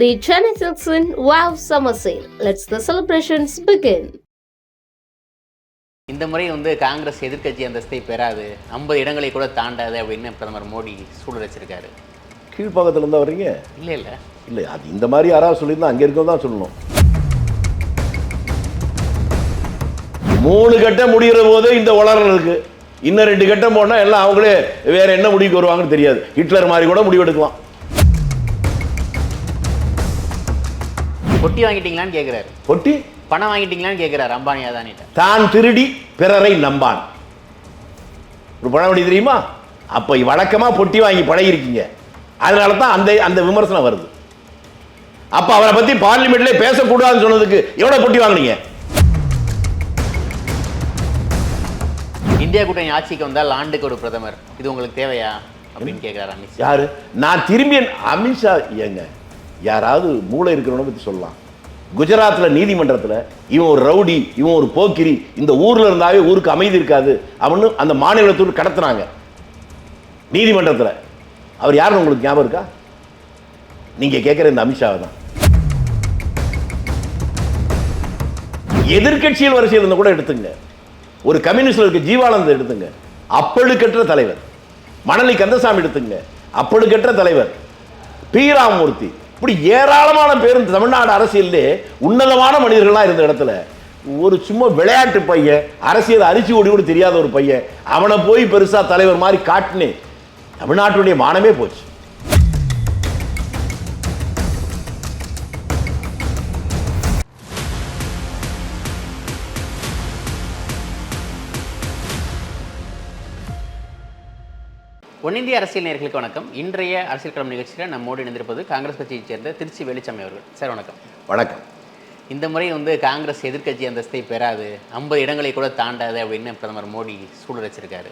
The Chennai Silks in Wow Summer Sale. Let's the celebrations begin. இந்த முறை வந்து காங்கிரஸ் எதிர்க்கட்சி அந்தஸ்தை பெறாது. ஐம்பது இடங்களை கூட தாண்டாது அப்படின்னு பிரதமர் மோடி சூழல் வச்சிருக்காரு. கீழ்ப்பாக்கத்துல இருந்தா வர்றீங்க? இல்லை இல்லை. இல்லை அது இந்த மாதிரி யாராவது சொல்லியிருந்தா அங்கே இருக்கவும் தான் சொல்லணும். மூணு கட்டம் முடிகிற போதே இந்த உளறல் இருக்கு. இன்னும் ரெண்டு கட்டம் போனா எல்லாம் அவங்களே வேற என்ன முடிவுக்கு வருவாங்கன்னு தெரியாது. ஹிட்லர் மாதிரி கூட முடிவு பொட்டி வாங்கிட்டீங்களான்னு கேட்குறாரு பொட்டி? பணம் வாங்கிட்டீங்களான்னு கேட்குறாரு அம்பானி அதானிட்ட. தான் திருடி பிறரை நம்பான். ஒரு பழமொழி தெரியுமா? அப்போ வழக்கமா பொட்டி வாங்கி பழகிருக்கீங்க. அதனால தான் அந்த அந்த விமர்சனம் வருது. அப்போ அவரை பத்தி பார்லிமெண்ட்ல பேசக்கூடாதுன்னு சொன்னதுக்கு எவ்வளவு பொட்டி வாங்குனீங்க? இந்தியா கூட்டணி ஆட்சிக்கு வந்தால் ஆண்டுக்கு ஒரு பிரதமர். இது உங்களுக்கு தேவையா? அப்படின்னு கேட்குறாரு அமித்ஷா. யாரு? நான் திரும்பி அமித்ஷா ஏங்க. யாராவது மூளை இருக்கிறவனை பத்தி சொல்லலாம். குஜராத்தில் நீதிமன்றத்துல இவன் ஒரு ரவுடி இவன் ஒரு போக்கிரி இந்த ஊர்ல இருந்தாவே ஊருக்கு அமைதி இருக்காது அவனு அந்த மாநிலத்தோடு கடத்துனாங்க. நீதிமன்றத்துல. அவர் யாருன்னு உங்களுக்கு ஞாபகம் இருக்கா? நீங்க கேட்குற இந்த அமித்ஷாவை தான். எதிர்க்கட்சியில் வரிசையில் இருந்த கூட எடுத்துங்க. ஒரு கம்யூனிஸ்ட்ல இருக்க ஜீவானந்த் எடுத்துங்க. அப்பழுக்கற்ற தலைவர். மணலி கந்தசாமி எடுத்துங்க. அப்பழுக்கற்ற தலைவர். பி ராமமூர்த்தி. இப்படி ஏராளமான பேர் இந்த தமிழ்நாடு அரசியல்லே உன்னதமான மனிதர்களாக இருந்த இடத்துல. ஒரு சும்மா விளையாட்டு பையன் அரசியல் அரிசி ஓடி கூட தெரியாத ஒரு பையன் அவனை போய் பெருசாக தலைவர் மாதிரி காட்டினே தமிழ்நாட்டுடைய மானமே போச்சு. ஒன்னிந்திய அரசியல் நேர்களுக்கு வணக்கம். இன்றைய அரசியல் களம் நிகழ்ச்சியில் நம்மோடு இணைந்திருப்பது காங்கிரஸ் கட்சியைச் சேர்ந்த திருச்சி வெளிச்சாமி அவர்கள். சார் வணக்கம். வணக்கம். இந்த முறை வந்து காங்கிரஸ் எதிர்க்கட்சி அந்தஸ்தை பெறாது ஐம்பது இடங்களை கூட தாண்டாது அப்படின்னு பிரதமர் மோடி சூழல் வச்சிருக்காரு.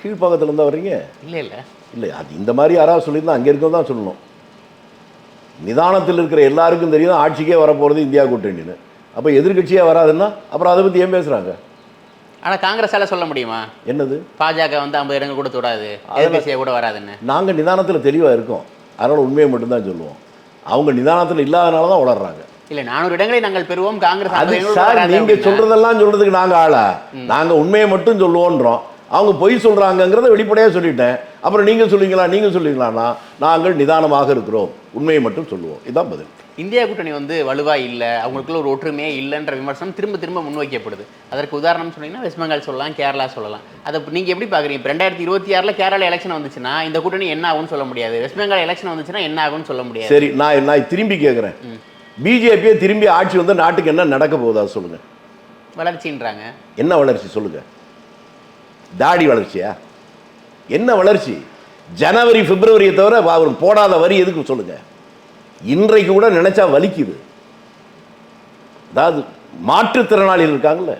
கீழ்ப்பாக்கத்துல இருந்தா வர்றீங்க? இல்லை இல்லை. இல்லை அது இந்த மாதிரி யாராவது சொல்லியிருந்தா அங்கே இருக்கவும் தான் சொல்லணும். நிதானத்தில் இருக்கிற எல்லாருக்கும் தெரியும் ஆட்சிக்கே வரப்போகிறது இந்தியா கூட்டணின்னு. அப்போ எதிர்க்கட்சியே வராதுன்னா அப்புறம் அதை பற்றி ஏன் பேசுகிறாங்க ஆனால் காங்கிரஸால சொல்ல முடியுமா? என்னது? பாஜக வந்து ஐம்பது இடங்கள் கூட தொடாது எதிர்கட்சியாக கூட வராதுன்னு. நாங்கள் நிதானத்தில் தெளிவாக இருக்கோம். அதனால் உண்மையை மட்டும்தான் சொல்லுவோம். அவங்க நிதானத்தில் இல்லாதனால தான் உளர்றாங்க. இல்ல நானூறு இடங்களை நாங்கள் பெறுவோம். காங்கிரஸ் அது 50 இடங்கள் சார் நீங்க. சொல்றதெல்லாம் சொல்றதுக்கு நாங்க ஆளா? நாங்க உண்மையை மட்டும் சொல்லுவோன்றோம். அவங்க பொய் சொல்றாங்கங்கிறத வெளிப்படையா சொல்லிட்டேன். அப்புறம் நீங்க சொல்லுவீங்களா நீங்க சொல்லுவீங்களான்னா நாங்கள் நிதானமாக இருக்கிறோம். உண்மையை மட்டும் சொல்லுவோம். இதான் பதில். இந்தியா கூட்டணி வந்து வலுவா இல்ல அவங்களுக்குள்ள ஒரு ஒற்றுமையே இல்லைன்ற விமர்சனம் திரும்ப திரும்ப முன்வைக்கப்படுது. அதற்கு உதாரணம் சொன்னீங்கன்னா வெஸ்ட் பெங்கால் சொல்லலாம் கேரளா சொல்லலாம். அதை நீங்க எப்படி பாக்குறீங்க? இப்போ ரெண்டாயிரத்தி இருபத்தி ஆறுல கேரளா எலெக்ஷன் வந்துச்சுன்னா இந்த கூட்டணி என்ன ஆகும்னு சொல்ல முடியாது. வெஸ்ட் பெங்கால் எலெக்ஷன் வந்துச்சுன்னா என்ன ஆகும்னு சொல்ல முடியாது. சரி நான் நான் திரும்பி கேட்குறேன் பிஜேபியை திரும்பி ஆட்சி வந்து நாட்டுக்கு என்ன நடக்க போகுதா சொல்லுங்க. வளர்ச்சின்றாங்க. என்ன வளர்ச்சி சொல்லுங்க. தாடி வளர்ச்சியா? என்ன வளர்ச்சி? ஜனவரி பிப்ரவரியை தவிர அவர் போடாத வரி எதுக்கு சொல்லுங்க? இன்றைக்கு கூட நினைச்சா வலிக்குது. அதாவது மாற்றுத்திறனாளிகள் இருக்காங்கல்ல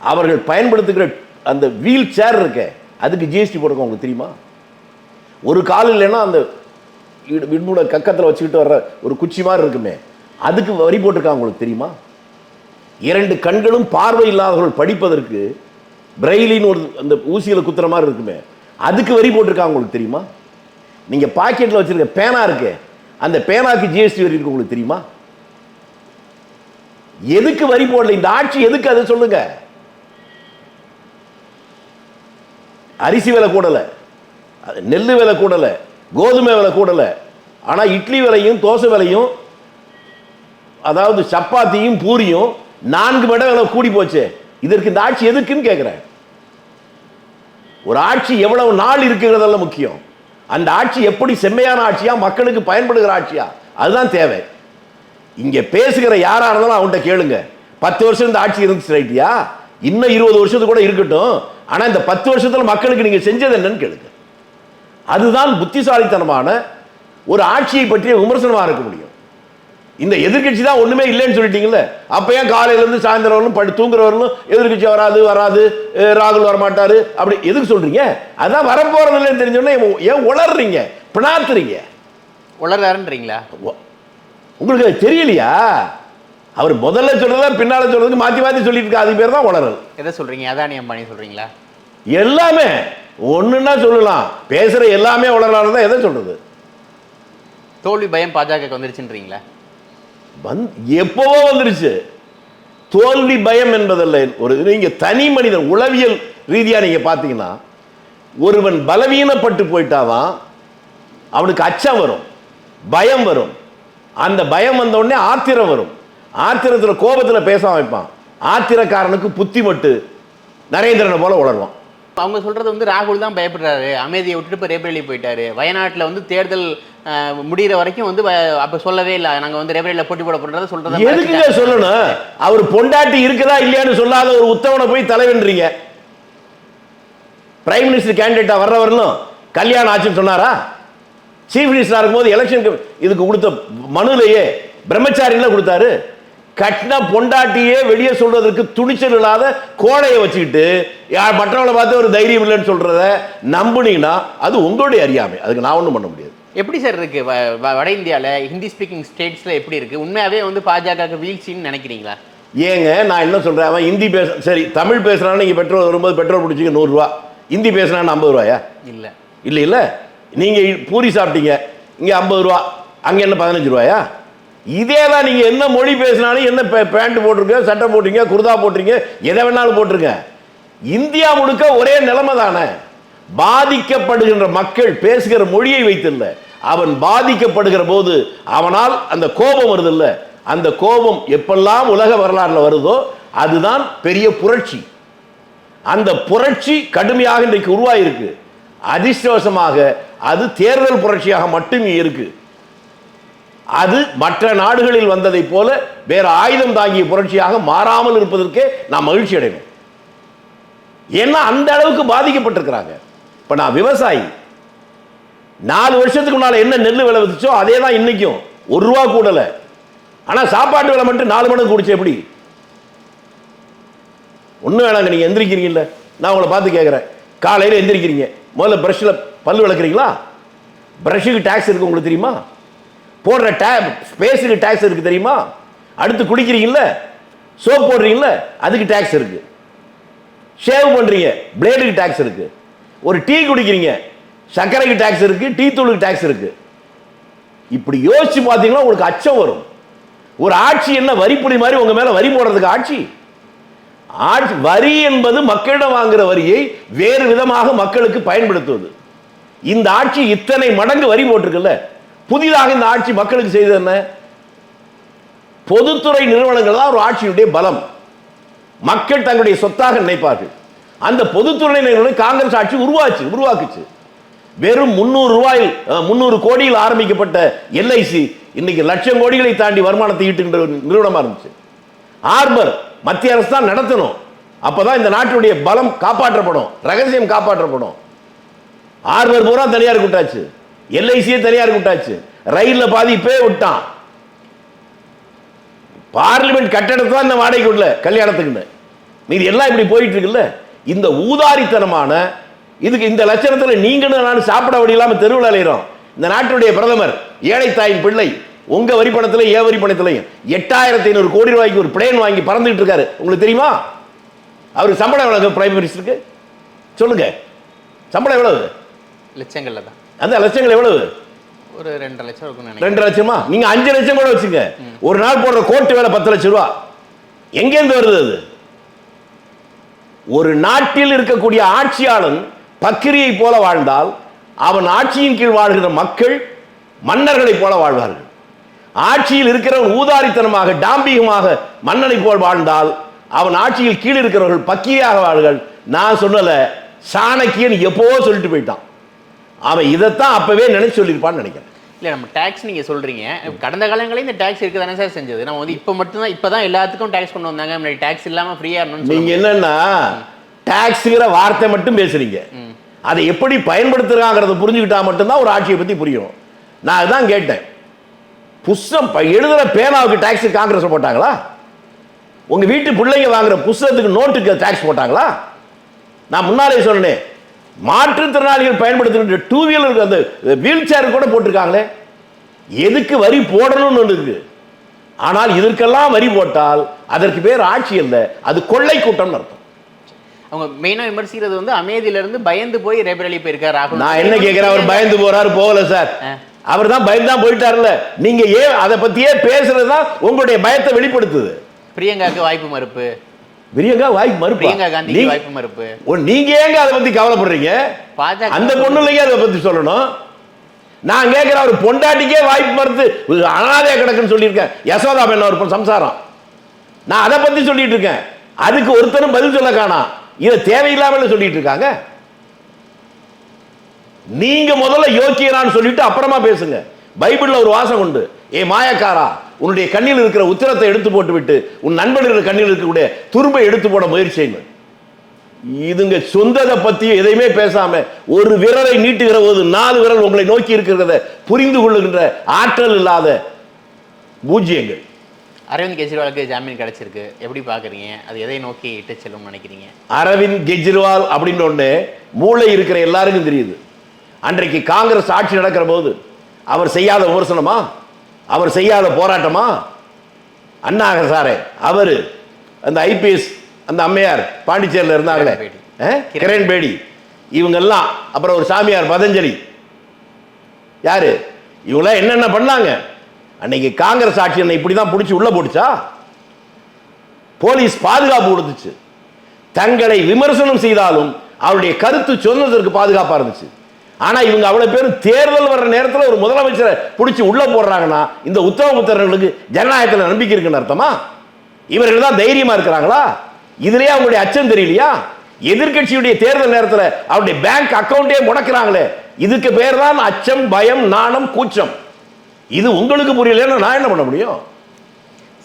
அவர்கள் பயன்படுத்துகிற அந்த வீல் சேர் இருக்க அதுக்கு ஜிஎஸ்டி போடுங்க உங்களுக்கு தெரியுமா? ஒரு கால் இல்லைன்னா அந்த இடு- விண்மூட கக்கத்தில் வச்சுக்கிட்டு வர்ற ஒரு குச்சி மாதிரி இருக்குமே அதுக்கு வரி போட்டிருக்காங்க உங்களுக்கு தெரியுமா? இரண்டு கண்களும் பார்வை இல்லாதவர்கள் படிப்பதற்கு பிரெயிலின்னு ஒரு அந்த ஊசியில் குத்துற மாதிரி இருக்குமே. அதுக்கு வரி போட்டிருக்காங்க உங்களுக்கு தெரியுமா? நீங்க பாக்கெட்ல வச்சிருக்க பேனா இருக்கு அந்த பேனாக்கு ஜிஎஸ்டி வரி இருக்கு உங்களுக்கு தெரியுமா? எதுக்கு வரி போடல? இந்த ஆட்சி எதுக்கு அதை சொல்லுங்க? அரிசி விலை கூடல நெல் விலை கூடல கோதுமை விலை கூடல. ஆனா இட்லி விலையும் தோசை விலையும் அதாவது சப்பாத்தியும் பூரியும் நான்கு மடங்கு விலை கூடி போச்சு. இதற்கு இந்த ஆட்சி எதுக்குன்னு கேட்குறேன் ஒரு ஆட்சி எவ்வளவு நாள் இருக்குங்கிறதெல்லாம் முக்கியம். அந்த ஆட்சி எப்படி செம்மையான ஆட்சியா மக்களுக்கு பயன்படுகிற ஆட்சியா? அதுதான் தேவை. இங்க பேசுகிற யாரா இருந்தாலும் அவன்கிட்ட கேளுங்க. பத்து வருஷம் இந்த ஆட்சி இருந்துச்சு ரைட்டியா? இன்னும் இருபது வருஷத்துக்கு கூட இருக்கட்டும். ஆனா இந்த பத்து வருஷத்துல மக்களுக்கு நீங்க செஞ்சது என்னன்னு கேளுங்க. அதுதான் புத்திசாலித்தனமான ஒரு ஆட்சியை பற்றிய விமர்சனமா இருக்க முடியும். இந்த எதிர்க்கட்சி தான் ஒண்ணுமே இல்லைன்னு சொல்லிட்டீங்கல்ல? அப்ப ஏன் காலையில இருந்து சாயந்தரம் படி தூங்குறவர்களும் எதிர்க்கட்சி வராது வராது ராகுல் வரமாட்டாரு? அப்படி எதுக்கு சொல்றீங்க? அதான் வரப்போறது இல்லைன்னு தெரிஞ்சோடனே ஏன் உளர்றீங்க? பிணாத்துறீங்க உளறாருன்றீங்களா ஒ- உங்களுக்கு அது தெரியலையா? அவர் முதல்ல சொல்றதா பின்னால சொல்றதுக்கு மாத்தி மாத்தி சொல்லிட்டு இருக்கா அது பேர் தான் உளறல். எதை சொல்றீங்க? அதானி அம்பானி சொல்றீங்களா? எல்லாமே. ஒண்ணுன்னா சொல்லலாம். பேசுற எல்லாமே உளறலாம் தான் எதை சொல்றது? தோல்வி பயம் பாஜக வந்துருச்சுன்றீங்களா? வந்து எப்போவோ வந்துருச்சு. தோல்வி பயம் என்பதல்ல. ஒரு நீங்க தனி மனிதன் உளவியல் ரீதியா நீங்க பார்த்தீங்கன்னா ஒருவன் பலவீனப்பட்டு போயிட்டாதான் அவனுக்கு அச்சம் வரும் பயம் வரும். அந்த பயம் வந்த உடனே ஆத்திரம் வரும். ஆத்திரத்தில் கோபத்தில் பேச வைப்பான் ஆத்திரக்காரனுக்கு புத்தி மட்டு நரேந்திரனை போல உணர்வான் அவங்க சொல்றது வந்து ராகுல் தான் பயப்படுறாரு. அமைதியை விட்டுட்டு இப்போ ரேபரேலி போயிட்டாரு. வயநாட்டில் வந்து தேர்தல் முடிகிற வரைக்கும் வந்து அப்ப சொல்லவே இல்லை. நாங்க வந்து ரேபரேலியில் போட்டி போட போறதை சொல்றதை எதுக்குங்க சொல்லணும்? அவர் பொண்டாட்டி இருக்குதா இல்லையான்னு சொல்லாத ஒரு உத்தவனை போய் தலைவன்றீங்க. பிரைம் மினிஸ்டர் கேண்டிடேட்டா வர்ற வரலும் கல்யாணம் ஆச்சுன்னு சொன்னாரா? சீஃப் மினிஸ்டரா இருக்கும்போது எலெக்ஷன் இதுக்கு கொடுத்த மனுலையே பிரம்மச்சாரியில் கொடுத்தாரு. கட்டின பொண்டாட்டியே வெளியே சொல்றதுக்கு துணிச்சல் இல்லாத கோடையை வச்சுக்கிட்டு மற்றவங்களை பார்த்து ஒரு தைரியம் இல்லைன்னு சொல்றத நம்புனீங்கன்னா அது உங்களுடைய அறியாமை. அதுக்கு நான் ஒன்றும் பண்ண முடியாது. எப்படி சார் இருக்கு? வ- வ- வட இந்தியால ஹிந்தி ஸ்பீக்கிங் ஸ்டேட்ஸ்ல எப்படி இருக்கு? உண்மையாவே வந்து பாஜக வீழ்ச்சின்னு நினைக்கிறீங்களா? ஏங்க நான் என்ன சொல்றேன்? அவன் ஹிந்தி பேச சரி தமிழ் பேசுறான்னு நீங்க பெட்ரோல் வரும்போது பெட்ரோல் பிடிச்சிக்க நூறுரூவா. ஹிந்தி பேசுறான்னு ஐம்பது ரூபாயா? இல்ல. இல்லை இல்லை. நீங்க பூரி சாப்பிட்டீங்க இங்க ஐம்பது ரூபா. அங்க என்ன பதினஞ்சு ரூபாயா? இதே தான் நீங்க என்ன மொழி பேசினாலும் என்ன பேண்ட் போட்டிருக்க சட்டை போட்டீங்க குர்தா போட்டிருங்க எதை வேணாலும் போட்டிருங்க இந்தியா முழுக்க ஒரே நிலைமை தானே. பாதிக்கப்படுகின்ற மக்கள் பேசுகிற மொழியை வைத்தில்ல அவன் பாதிக்கப்படுகிற போது அவனால் அந்த கோபம் வருது அந்த கோபம் எப்பெல்லாம் உலக வரலாறுல வருதோ அதுதான் பெரிய புரட்சி. அந்த புரட்சி கடுமையாக இன்றைக்கு உருவாயிருக்கு. அதிர்ஷ்டவசமாக அது தேர்தல் புரட்சியாக மட்டுமே இருக்கு. அது மற்ற நாடுகளில் வந்ததைப் போல வேற ஆயுதம் தாங்கிய புரட்சியாக மாறாமல் இருப்பதற்கே நாம் மகிழ்ச்சி அடையணும் ஏன்னா அந்த அளவுக்கு பாதிக்கப்பட்டிருக்கிறாங்க. இப்ப நான் விவசாயி. நாலு வருஷத்துக்கு முன்னால் என்ன நெல் விலை அதே தான் இன்றைக்கும் ஒரு ரூபா கூடலை. ஆனால் சாப்பாட்டு விலை மட்டும் நாலு மடங்கு குடிச்சு எப்படி? ஒன்றும் வேணாங்க நீங்கள் எந்திரிக்கிறீங்கல்ல. நான் உங்களை பார்த்து கேட்குறேன் காலையில் எந்திரிக்கிறீங்க. முதல்ல ப்ரஷ்ஷில் பல் விளக்குறீங்களா? ப்ரஷ்ஷுக்கு டேக்ஸ் இருக்கு உங்களுக்கு தெரியுமா? போடுற டேப் ஸ்பேஸுக்கு டேக்ஸ் இருக்கு தெரியுமா? அடுத்து குடிக்கிறீங்கள சோப் போடுறீங்கள அதுக்கு டேக்ஸ் இருக்கு. ஷேவ் பண்ணுறீங்க பிளேடுக்கு டேக்ஸ் இருக்கு. ஒரு டீ குடிக்கிறீங்க. சர்க்கரைக்கு டேக்ஸ் இருக்கு டீ தூளுக்கு டேக்ஸ் இருக்கு. இப்படி யோசிச்சு பார்த்தீங்கன்னா உங்களுக்கு அச்சம் வரும். ஒரு ஆட்சி என்ன வரிப்புடி மாதிரி உங்க மேல வரி போடுறதுக்கு ஆட்சி? ஆட்சி வரி என்பது மக்களிடம் வாங்குற வரியை வேறு விதமாக மக்களுக்கு பயன்படுத்துவது. இந்த ஆட்சி இத்தனை மடங்கு வரி போட்டிருக்குல்ல? புதிதாக இந்த ஆட்சி மக்களுக்கு செய்தது என்ன? பொதுத்துறை நிறுவனங்கள் தான் ஒரு ஆட்சியுடைய பலம். மக்கள் தங்களுடைய சொத்தாக நினைப்பார்கள். அந்த பொதுத்துறை நிறுவனம் காங்கிரஸ் ஆட்சி உருவாச்சு உருவாக்குச்சு. வெறும் முந்நூறு ரூபாயில் முந்நூறு கோடியில் ஆரம்பிக்கப்பட்ட எல்ஐசி இன்னைக்கு லட்சம் கோடிகளை தாண்டி வருமானத்தை ஈட்டுகின்ற ஒரு நிறுவனமா இருந்துச்சு. ஆர்பர் மத்திய அரசு தான் நடத்தணும். அப்பதான் இந்த நாட்டுடைய பலம் காப்பாற்றப்படும். ரகசியம் காப்பாற்றப்படும். ஆர்பர் பூரா தனியார் விட்டாச்சு எல்ஐசியே தனியார் விட்டாச்சு ரயிலில் பாதிப்பே விட்டான். பார்லிமெண்ட் கட்டடத்தை தான் இந்த வாடகை விடல கல்யாணத்துக்குன்னு. மீதி எல்லாம் இப்படி போயிட்டு இருக்குல்ல? இந்த ஊதாரித்தனமான இதுக்கு இந்த லட்சணத்துல நீங்களும் நான் சாப்பிட வழி இல்லாம தெருவில் அலையிறோம். இந்த நாட்டுடைய பிரதமர் ஏழை தாயின் பிள்ளை உங்க வரி பணத்துல ஏ வரி பணத்திலையும் எட்டாயிரத்தி ஐநூறு கோடி ரூபாய்க்கு ஒரு பிளேன் வாங்கி பறந்துட்டு இருக்காரு. உங்களுக்கு தெரியுமா? அவருக்கு சம்பளம் எவ்வளவு பிரைம் மினிஸ்டருக்கு சொல்லுங்க. சம்பளம் எவ்வளவு? லட்சங்கள்ல தான். அந்த லட்சங்கள் எவ்வளவு? ஒரு ரெண்டரை லட்சம் நினைக்கிறேன். ரெண்டு லட்சமா? நீங்க அஞ்சு லட்சம் கூட வச்சுங்க. ஒரு நாள் போடுற கோட்டு வேலை பத்து லட்சம் ரூபா. எங்கேருந்து வருது அது? ஒரு நாட்டில் இருக்கக்கூடிய ஆட்சியாளன் பக்கிரியை போல வாழ்ந்தால் அவன் ஆட்சியின் கீழ் வாழ்கிற மக்கள் மன்னர்களைப் போல வாழ்வார்கள். ஆட்சியில் இருக்கிறவன் ஊதாரித்தனமாக டாம்பிகமாக மன்னனை போல் வாழ்ந்தால் அவன் ஆட்சியில் கீழ் இருக்கிறவர்கள் பக்கிரியாக வாழ்கள். நான் சொல்லல சாணக்கியன் எப்போ சொல்லிட்டு போயிட்டான். அவன் இதைத்தான் அப்பவே நினைச்சு சொல்லியிருப்பான்னு நினைக்கிறேன். இல்ல நம்ம டாக்ஸ் நீங்க சொல்றீங்க. கடந்த காலங்களில் இந்த டாக்ஸ் இருக்க தானே சார் செஞ்சது. நம்ம வந்து இப்போ மட்டும்தான் இப்பதான் எல்லாத்துக்கும் டாக்ஸ் கொண்டு வந்தாங்க. முன்னாடி டாக்ஸ் இல்லாம ஃப்ரீயா இருந்தோம்னு நீங்க சொல்லுங்க. என்னன்னா டாக்ஸ்ங்கிற வார்த்தை மட்டும் பேசுறீங்க. அதை எப்படி பயன்படுத்துகிறாங்கிறத புரிஞ்சுக்கிட்டா மட்டும்தான் ஒரு ஆட்சியை பற்றி புரியும். நான் அதான் கேட்டேன். புஸ்தம் எழுதுகிற பேனாவுக்கு டாக்ஸ் காங்கிரஸ் போட்டாங்களா? உங்கள் வீட்டு பிள்ளைங்க வாங்குற புஸ்தகத்துக்கு நோட்டுக்கு டாக்ஸ் போட்டாங்களா? நான் முன்னாலே சொன்னேன் மாற்றுத்திறனாளிகள் பயன்படுத்துகின்ற டூ வீலருக்கு அந்த வீல் சேர் கூட போட்டிருக்காங்களே. எதுக்கு வரி போடணும்னு ஒன்று இருக்கு. ஆனால் இதற்கெல்லாம் வரி போட்டால் அதற்கு பேர் ஆட்சி இல்லை அது கொள்ளை கூட்டம்னு அர்த்தம். அவங்க மெயினா விமர்சிக்கிறது வந்து அமேதியில இருந்து பயந்து போய் ரேபரேலி போயிருக்காரு ராகுல். நான் என்ன கேட்கிறேன் அவர் பயந்து போறாரு போகல சார். அவர் தான் பயந்தான் போயிட்டார்ல நீங்க ஏன் அதை பத்தியே பேசுறது தான் உங்களுடைய பயத்தை வெளிப்படுத்துது. பிரியங்காக்கு வாய்ப்பு மறுப்பு. பிரியங்கா வாய்ப்பு மறுப்பா? பிரியங்கா காந்திக்கு நீ- வாய்ப்பு மறுப்பு. நீங்க ஏங்க அதை பத்தி கவலைப்படுறீங்க? அந்த பொண்ணுலையே அதை பத்தி சொல்லணும். நான் கேட்கிறேன் ஒரு பொண்டாட்டிக்கே வாய்ப்பு மறுத்து அனாதையா கிடக்குன்னு சொல்லியிருக்கேன். யசோதா என்ன ஒரு பொண்ணு சம்சாரம். நான் அதை பத்தி சொல்லிட்டு இருக்கேன். அதுக்கு ஒருத்தரும் பதில் சொல்ல காணாம் இதை தேவையில்லாமல் சொல்லிட்டு இருக்காங்க. நீங்க முதல்ல யோக்கியரான்னு சொல்லிட்டு அப்புறமா பேசுங்க. பைபிள்ல ஒரு வாசம் உண்டு. ஏ மாயக்காரா உன்னுடைய கண்ணில் இருக்கிற உத்திரத்தை எடுத்து போட்டு விட்டு உன் நண்பர்கள் இருக்கிற கண்ணில் இருக்கக்கூடிய துரும்பை எடுத்து போட முயற்சி செய்யுங்கள் இதுங்க சொந்ததை பத்தி எதையுமே பேசாம ஒரு விரலை நீட்டுகிற போது நாலு விரல் உங்களை நோக்கி இருக்கிறத புரிந்து கொள்ளுகின்ற ஆற்றல் இல்லாத பூஜ்யங்கள் அரவிந்த் கெஜ்ரிவாலுக்கு ஜாமீன் கிடைச்சிருக்கு. எப்படி பாக்குறீங்க அது எதை நோக்கி இட்டு செல்லும்னு நினைக்கிறீங்க? அரவிந்த் கெஜ்ரிவால் அப்படின்னு ஒண்ணு மூளை இருக்கிற எல்லாருக்கும் தெரியுது. அன்றைக்கு காங்கிரஸ் ஆட்சி நடக்கிற போது அவர் செய்யாத விமர்சனமா? அவர் செய்யாத போராட்டமா? அண்ணா சாரே அவரு அந்த ஐபிஎஸ் அந்த அம்மையார் பாண்டிச்சேரியில் இருந்தாங்களே? கிரண் பேடி. இவங்கெல்லாம் அப்புறம் ஒரு சாமியார் பதஞ்சலி. யாரு? இவங்களாம் என்னென்ன பண்ணாங்க? அன்னைக்கு காங்கிரஸ் ஆட்சி என்னை இப்படி தான் பிடிச்சி உள்ள போட்டுச்சா? போலீஸ் பாதுகாப்பு கொடுத்துச்சு. தங்களை விமர்சனம் செய்தாலும் அவருடைய கருத்து சொன்னதற்கு பாதுகாப்பாக இருந்துச்சு. ஆனால் இவங்க அவ்வளோ பேரும் தேர்தல் வர்ற நேரத்தில் ஒரு முதலமைச்சரை பிடிச்சி உள்ளே போடுறாங்கன்னா இந்த உத்தமபுத்திரர்களுக்கு ஜனநாயகத்தில் நம்பிக்கை இருக்குன்னு அர்த்தமா? இவர்கள் தான் தைரியமாக இருக்கிறாங்களா? இதுலயே அவங்களுடைய அச்சம் தெரியலையா? எதிர்க்கட்சியுடைய தேர்தல் நேரத்தில் அவருடைய பேங்க் அக்கௌண்ட்டே முடக்கிறாங்களே. இதுக்கு பேர் தான் அச்சம் பயம் நாணம் கூச்சம். இது உங்களுக்கு புரியலன்னா நான் என்ன பண்ண முடியும்?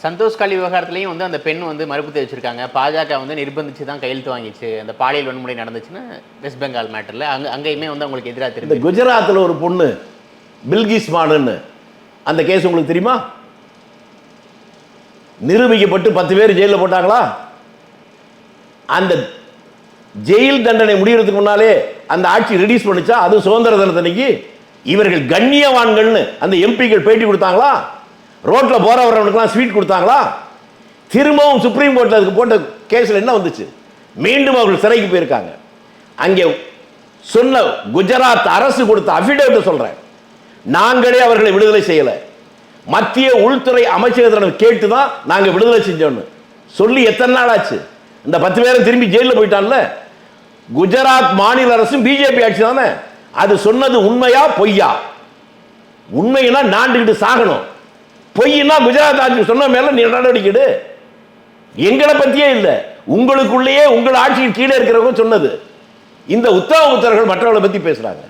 சந்தோஷ் காலி விவகாரத்துலையும் வந்து அந்த பெண் வந்து மறுப்பு தெரிவிச்சிருக்காங்க. பாஜக வந்து நிர்பந்திச்சு தான் கையெழுத்து வாங்கிச்சு. அந்த பாலியல் வன்முறை நடந்துச்சுன்னு வெஸ்ட் பெங்கால் மேட்டர்ல அங்க அங்கேயுமே வந்து அவங்களுக்கு எதிராக திரும்பி குஜராத்தில் ஒரு பொண்ணு பில்கிஸ் மானுன்னு அந்த கேஸ் உங்களுக்கு தெரியுமா? நிரூபிக்கப்பட்டு பத்து பேர் ஜெயிலில் போட்டாங்களா? அந்த ஜெயில் தண்டனை முடியறதுக்கு முன்னாலே அந்த ஆட்சி ரிலீஸ் பண்ணுச்சா? அது சுதந்திர தினத்தன்னைக்கு இவர்கள் கண்ணியவான்கள்னு அந்த எம்பிக்கள் பேட்டி கொடுத்தாங்களா? ரோட்டில் போற ஸ்வீட் கொடுத்தாங்களா? திரும்பவும் சுப்ரீம் கோர்ட்டில் அதுக்கு போட்ட கேஸில் என்ன வந்துச்சு? மீண்டும் அவர்கள் சிறைக்கு போயிருக்காங்க. அங்கே சொன்ன குஜராத் அரசு கொடுத்த அபிடேவிட் சொல்கிறேன் நாங்களே அவர்களை விடுதலை செய்யலை. மத்திய உள்துறை அமைச்சகத்திடம் கேட்டு தான் நாங்கள் விடுதலை செஞ்சோம்னு. சொல்லி எத்தனை நாள் ஆச்சு இந்த பத்து பேரும் திரும்பி ஜெயிலில் போயிட்டான்ல? குஜராத் மாநில அரசும் பிஜேபி ஆட்சி தானே? அது சொன்னது உண்மையா பொய்யா? உண்மைன்னா நாண்டுகிட்டு சாகணும். பொய்னா குஜராத் ஆட்சி சொன்ன மேல நீ நடவடிக்கை எடு. எங்களை பத்தியே இல்லை. உங்களுக்குள்ளேயே உங்கள் ஆட்சியின் கீழே இருக்கிறவங்க சொன்னது. இந்த உத்தம புத்தர்கள் மற்றவர்களை பத்தி பேசுறாங்க.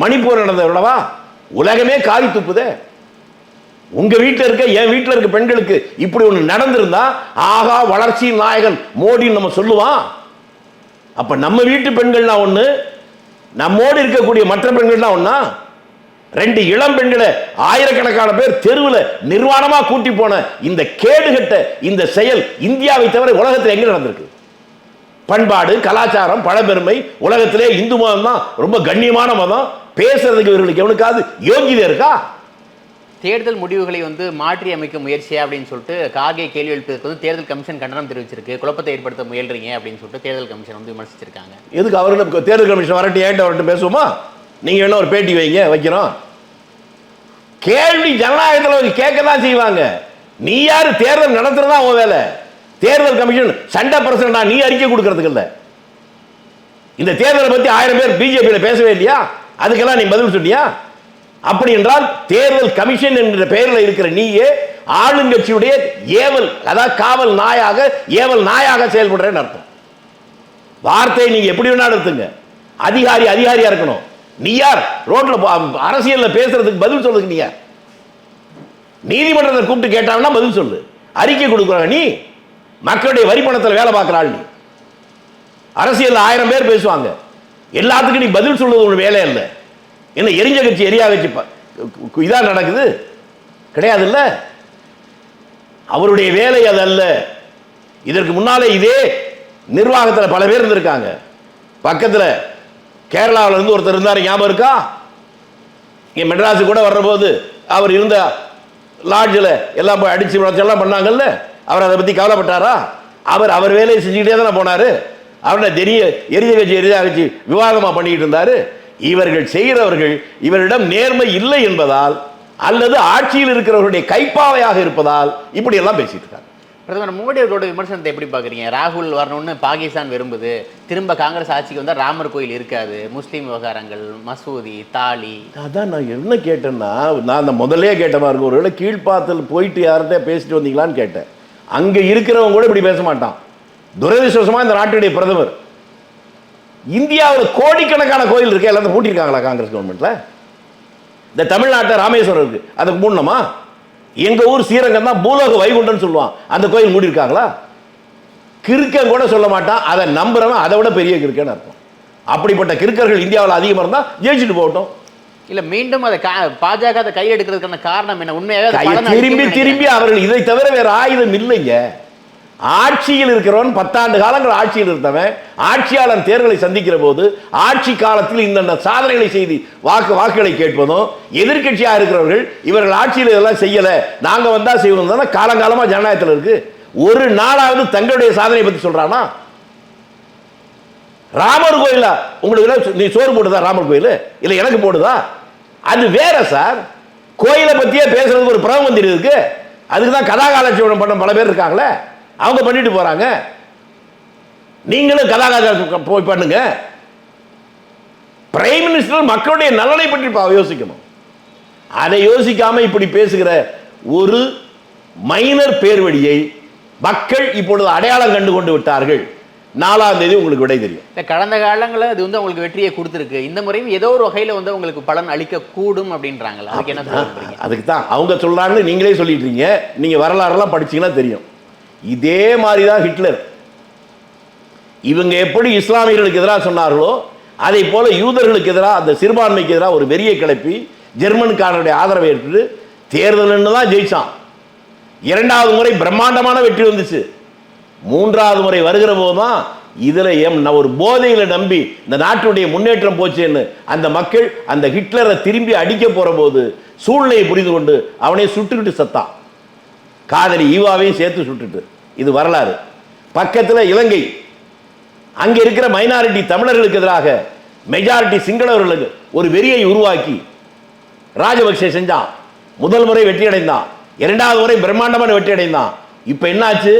மணிப்பூர் நடந்த விடவா உலகமே காரி துப்புதே. உங்க வீட்டில் இருக்க என் வீட்டில் இருக்க பெண்களுக்கு இப்படி ஒண்ணு நடந்திருந்தா ஆகா வளர்ச்சி நாயகன் மோடின்னு நம்ம சொல்லுவான். அப்ப நம்ம வீட்டு பெண்கள்னா ஒண்ணு நம்மோடு இருக்கக்கூடிய மற்ற பெண்கள்லாம் ஒன்றா ரெண்டு இளம் பெண்களை ஆயிரக்கணக்கான பேர் தெருவில் நிர்வாணமாக கூட்டி போன இந்த கேடுகட்ட இந்த செயல் இந்தியாவை தவிர உலகத்தில் எங்கே நடந்திருக்கு? பண்பாடு கலாச்சாரம் பழபெருமை உலகத்திலே இந்து மதம் தான் ரொம்ப கண்ணியமான மதம். பேசுறதுக்கு இவர்களுக்கு எவனுக்காவது யோகியதை இருக்கா? தேர்தல் முடிவுகளை வந்து மாற்றி அமைக்க முயற்சியா அப்படின்னு சொல்லிட்டு கார்கே கேள்வி எழுப்பதற்கு வந்து தேர்தல் கமிஷன் கண்டனம் தெரிவிச்சிருக்கு. குழப்பத்தை ஏற்படுத்த முயல்றீங்க அப்படின்னு சொல்லிட்டு தேர்தல் கமிஷன் வந்து விமர்சிச்சிருக்காங்க. எதுக்கு அவர்கள் தேர்தல் கமிஷன் வரட்டு ஏன்ட்ட வரட்டும் பேசுவோமா? நீங்க என்ன ஒரு பேட்டி வைங்க வைக்கிறோம். கேள்வி ஜனநாயகத்தில் கேட்க தான் செய்வாங்க. நீ யார்? தேர்தல் நடத்துறதா உன் வேலை. தேர்தல் கமிஷன் சண்டை பிரசிடண்டா நீ அறிக்கை கொடுக்கறதுக்கு இல்லை. இந்த தேர்தலை பத்தி ஆயிரம் பேர் பிஜேபியில் பேசவே இல்லையா? அதுக்கெல்லாம் நீ பதில் சொன்னியா அப்படி என்றால் தேர்தல் கமிஷன் என்ற பெயரில் இருக்கிற நீயே ஆளுங்கட்சியுடைய ஏவல் அதாவது காவல் நாயாக ஏவல் நாயாக செயல்படுறேன்னு அர்த்தம். வார்த்தையை நீங்க எப்படி வேணாலும் எடுத்துங்க. அதிகாரி அதிகாரியா இருக்கணும். நீ யார்? ரோட்ல போ- அரசியல்ல பேசுறதுக்கு பதில் சொல்லுங்க நீ யார் நீதிமன்றத்தை கூப்பிட்டு கேட்டாங்கன்னா பதில் சொல்லு. அறிக்கை கொடுக்குறாங்க நீ. மக்களுடைய வரி பணத்தில் வேலை பார்க்குறாள் நீ. அரசியல் ஆயிரம் பேர் பேசுவாங்க. எல்லாத்துக்கும் நீ பதில் சொல்லுவது ஒரு வேலை இல்லை. என்ன எரிஞ்ச கட்சி எரியா கட்சி இதாக நடக்குது? கிடையாது அவருடைய வேலை அது அல்ல. இதற்கு முன்னாலே இதே நிர்வாகத்தில் பல பேர் இருந்திருக்காங்க. பக்கத்தில் கேரளாவில் இருந்து ஒருத்தர் இருந்தார் ஞாபகம் இருக்கா? இங்கே மெட்ராஸு கூட வர்றபோது அவர் இருந்த லாட்ஜில் எல்லாம் போய் அடிச்சு எல்லாம் பண்ணாங்கல்ல? அவர் அதை பற்றி கவலைப்பட்டாரா? அவர் அவர் வேலையை செஞ்சுக்கிட்டே தானே போனார். அவரை தெரிய எரிய கட்சி எரியா கட்சி விவாதமாக பண்ணிக்கிட்டு இருந்தார். இவர்கள் செய்கிறவர்கள் இவரிடம் நேர்மை இல்லை என்பதால் அல்லது ஆட்சியில் இருக்கிறவர்களுடைய கைப்பாவையாக இருப்பதால் இப்படி எல்லாம் பேசிட்டு இருக்காங்க. பிரதமர் மோடி அவர்களோட விமர்சனத்தை எப்படி பார்க்குறீங்க? ராகுல் வரணும்னு பாகிஸ்தான் விரும்புது. திரும்ப காங்கிரஸ் ஆட்சிக்கு வந்தால் ராமர் கோயில் இருக்காது. முஸ்லீம் விவகாரங்கள் மசூதி தாலி. அதான் நான் என்ன கேட்டேன்னா நான் அந்த முதல்லயே கேட்ட மாதிரி இருக்கு ஒருவேளை கீழ்ப்பாத்தில் போயிட்டு யார்கிட்ட பேசிட்டு வந்தீங்களான்னு கேட்டேன். அங்கே இருக்கிறவங்க கூட இப்படி பேச மாட்டான். துரதிருஷ்டவசமா இந்த நாட்டுடைய பிரதமர். இந்தியாவில் கோடிக்கணக்கான கோயில் இருக்கு எல்லாத்தையும் பூட்டியிருக்காங்களா காங்கிரஸ் கவர்மெண்ட்ல இந்த தமிழ்நாட்டில் ராமேஸ்வரம் இருக்கு அதுக்கு மூடணுமா? எங்க ஊர் ஸ்ரீரங்கம் தான் பூலோக வைகுண்டம்னு சொல்லுவான். அந்த கோயில் மூடியிருக்காங்களா? கிறுக்கன் கூட சொல்ல மாட்டான். அதை நம்புறவன் அதை விட பெரிய கிறுக்கன்னு அர்த்தம். அப்படிப்பட்ட கிறுக்கர்கள் இந்தியாவில் அதிகமாக இருந்தால் ஜெயிச்சுட்டு போகட்டும். இல்ல மீண்டும் அதை கா- பாஜக அதை கையெடுக்கிறதுக்கான காரணம் என்ன? பலன் திரும்பி திரும்பி அவர்கள் இதை தவிர வேற ஆயுதம் இல்லைங்க. ஆட்சியில் இருக்கிறவன் பத்தாண்டு காலங்கள் ஆட்சியில் இருந்தவன் ஆட்சியாளர் தேர்தலை சந்திக்கிற போது ஆட்சி காலத்தில் இந்தந்த சாதனைகளை செய்து வாக்கு வாக்குகளை கேட்பதும் எதிர்க்கட்சியாக இருக்கிறவர்கள் இவர்கள் ஆட்சியில் இதெல்லாம் செய்யலை நாங்க வந்தால் செய்வோம் தானே காலங்காலமா ஜனநாயகத்தில் இருக்கு. ஒரு நாளாவது தங்களுடைய சாதனை பற்றி சொல்றானா? ராமர் கோயிலா? உங்களுக்கு நீ சோறு போடுதா ராமர் கோயில்? இல்லை எனக்கு போடுதா? அது வேற சார். கோயிலை பற்றியே பேசுறதுக்கு ஒரு பிரதம இருக்கு. அதுக்கு தான் கதாகாலட்சேபம் பண்ண பல பேர் இருக்காங்களே. அவங்க பண்ணிட்டு போறாங்க. நீங்களும் கதாகால போய் பண்ணுங்க. பிரைம் மினிஸ்டர் மக்களுடைய நலனை பற்றி யோசிக்கணும். அதை யோசிக்காம இப்படி பேசுகிற ஒரு மைனர் பேர்வழியை மக்கள் இப்பொழுது அடையாளம் கண்டு கொண்டு விட்டார்கள். நாலாம் தேதி உங்களுக்கு விடை தெரியும். இல்ல கடந்த காலங்களில் அது வந்து உங்களுக்கு வெற்றியை கொடுத்துருக்கு. இந்த முறையும் ஏதோ ஒரு வகையில வந்து உங்களுக்கு பலன் அளிக்க கூடும் அப்படின்றாங்களா? அதுக்கு என்ன அதுக்கு தான். அவங்க சொல்றாங்கன்னு நீங்களே சொல்லிட்டு இருக்கீங்க. நீங்க வரலாறுலாம் படிச்சீங்கன்னா தெரியும். இதே மாதிரி தான் ஹிட்லர். இவங்க எப்படி இஸ்லாமியர்களுக்கு எதிராக சொன்னார்களோ அதை போல யூதர்களுக்கு எதிராக அந்த சிறுபான்மைக்கு எதிராக ஒரு வெறியை கிளப்பி ஜெர்மன்காரனுடைய ஆதரவை ஏற்று தேர்தல் தான் ஜெயிச்சான். இரண்டாவது முறை பிரம்மாண்டமான வெற்றி வந்துச்சு. மூன்றாவது முறை வருகிற போதுதான் இதில் எம் ந- ஒரு போதையில் நம்பி இந்த நாட்டுடைய முன்னேற்றம் போச்சுன்னு அந்த மக்கள் அந்த ஹிட்லரை திரும்பி அடிக்க போகிற போது சூழ்நிலையை புரிந்து கொண்டு அவனே சுட்டுக்கிட்டு சத்தான். காதலி ஈவாவையும் சேர்த்து சுட்டுட்டு. இது வரலாறு. பக்கத்தில் இலங்கை. அங்கே இருக்கிற மைனாரிட்டி தமிழர்களுக்கு எதிராக மெஜாரிட்டி சிங்களவர்களுக்கு ஒரு வெறியை உருவாக்கி ராஜபக்சே செஞ்சான். முதல் முறை வெற்றி அடைந்தான் இரண்டாவது முறை பிரம்மாண்டமான வெற்றி அடைந்தான் இப்போ என்னாச்சு?